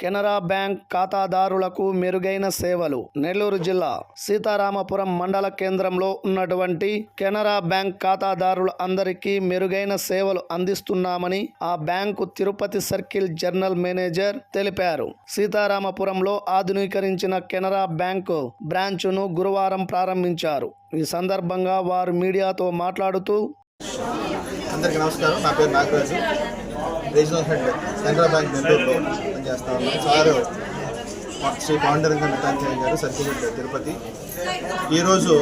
Canara bank ఖాతాదారులకు మెరుగైన సేవలు. నెల్లూరు జిల్లా సీతారామపురం మండల కేంద్రంలో ఉన్నటువంటి కెనరా బ్యాంక్ ఖాతాదారులు అందరికీ మెరుగైన సేవలు అందిస్తున్నామని ఆ bank Tirupati circle general manager తెలిపారు. సీతారామపురంలో ఆధునీకరించిన కెనరా బ్యాంకు బ్రాంచును గురువారం ప్రారంభించారు. ఈ సందర్భంగా వారు మీడియాతో మాట్లాడుతూ అందరికీ నమస్కారం. నా పేరు Nagaraju. Regional head Central Bank నెల్లూరులో పనిచేస్తా ఉన్నాను. సారు శ్రీ పాండురంగ మితాంజయ్ గారు సర్కిల్ తిరుపతి. ఈరోజు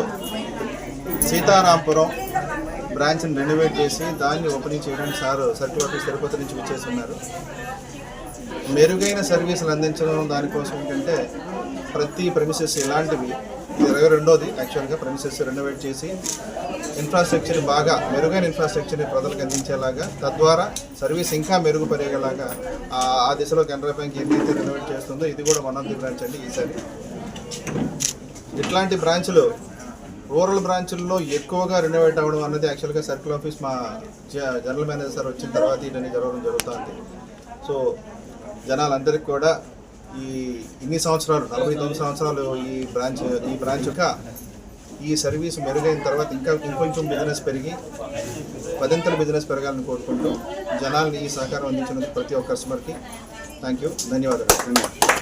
సీతారాంపురం బ్రాంచ్ని రెనోవేట్ చేసి దాన్ని ఓపెనింగ్ చేయడానికి సారు సర్కిల్ ఆఫీస్ తిరుపతి నుంచి విచ్చేసి ఉన్నారు మెరుగైన సర్వీసులు అందించడం దానికోసం ఏంటంటే ప్రతి ప్రెమిసెస్ ఇలాంటివి ఇరవై రెండోది యాక్చువల్గా ప్రెమిసెస్ రెనోవేట్ చేసి ఇన్ఫ్రాస్ట్రక్చర్ బాగా మెరుగైన ఇన్ఫ్రాస్ట్రక్చర్ని ప్రజలకు అందించేలాగా తద్వారా సర్వీస్ ఇంకా మెరుగుపడేలాగా ఆ దిశలో కెనరా బ్యాంక్ ఏదైతే రెనోవేట్ చేస్తుందో ఇది కూడా వన్ ఆఫ్ ది బ్రాంచ్ అండి ఈసారి ఇట్లాంటి బ్రాంచ్లు రూరల్ బ్రాంచ్ల్లో ఎక్కువగా రెనోవేట్ అవ్వడం అన్నది యాక్చువల్గా సర్కిల్ ఆఫీస్ మా జ- జనరల్ మేనేజర్ సార్ వచ్చిన తర్వాత ఇవన్నీ జరగడం జరుగుతుంది. సో జనాలందరికీ కూడా ఈ ఇన్ని సంవత్సరాలు నలభై తొమ్మిది సంవత్సరాలు ఈ బ్రాంచ్ ఈ బ్రాంచ్ యొక్క ఈ సర్వీస్ మెరుగైన తర్వాత ఇంకా ఇంకొంచెం బిజినెస్ పెరిగి పదింతల బిజినెస్ పెరగాలని కోరుకుంటూ జనాల్ని ఈ సహకారం అందించినందుకు ప్రతి ఒక్క కస్టమర్కి థ్యాంక్ యూ ధన్యవాదాలు.